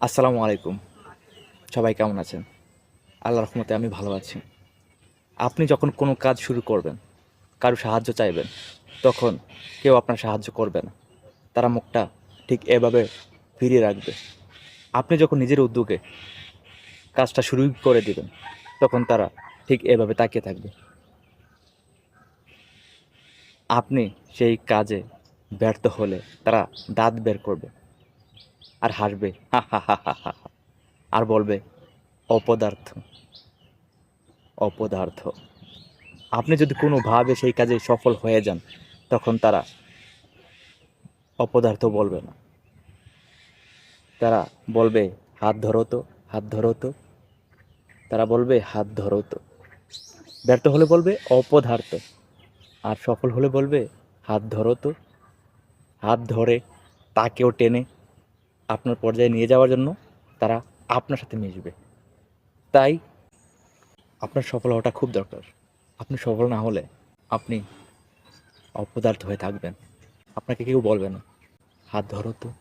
আসসালামু আলাইকুম। সবাই কেমন আছেন? আল্লাহ রহমতে আমি ভালো আছি। আপনি যখন কোনো কাজ শুরু করবেন, কারও সাহায্য চাইবেন, তখন কেউ আপনার সাহায্য করবে না। তারা মুখটা ঠিক এভাবে ফিরিয়ে রাখবে। আপনি যখন নিজের উদ্যোগে কাজটা শুরু করে দিবেন, তখন তারা ঠিক এভাবে তাকিয়ে থাকবে। আপনি সেই কাজে ব্যর্থ হলে তারা দাঁত বের করবে। আর হাসবে। হা। আর বলবে, অপদার্থ অপদার্থ। আপনি যদি কোনোভাবে সেই কাজে সফল হয়ে যান, তখন তারা অপদার্থ বলবে না। তারা বলবে, হাত ধরো তো, হাত ধরো তো। তারা বলবে, হাত ধরো তো। ব্যর্থ হলে বলবে, অপদার্থ। আর সফল হলে বলবে, হাত ধরো তো। হাত ধরে তাকেও টেনে আপনার পর্যায়ে নিয়ে যাওয়ার জন্য তারা আপনার সাথে মিশবে তাই আপনার সফল হওয়াটা খুব দরকার। আপনি সফল না হলে আপনি অপদার্থ হয়ে থাকবেন। আপনাকে কেউ বলবে না। হাত ধরো তো।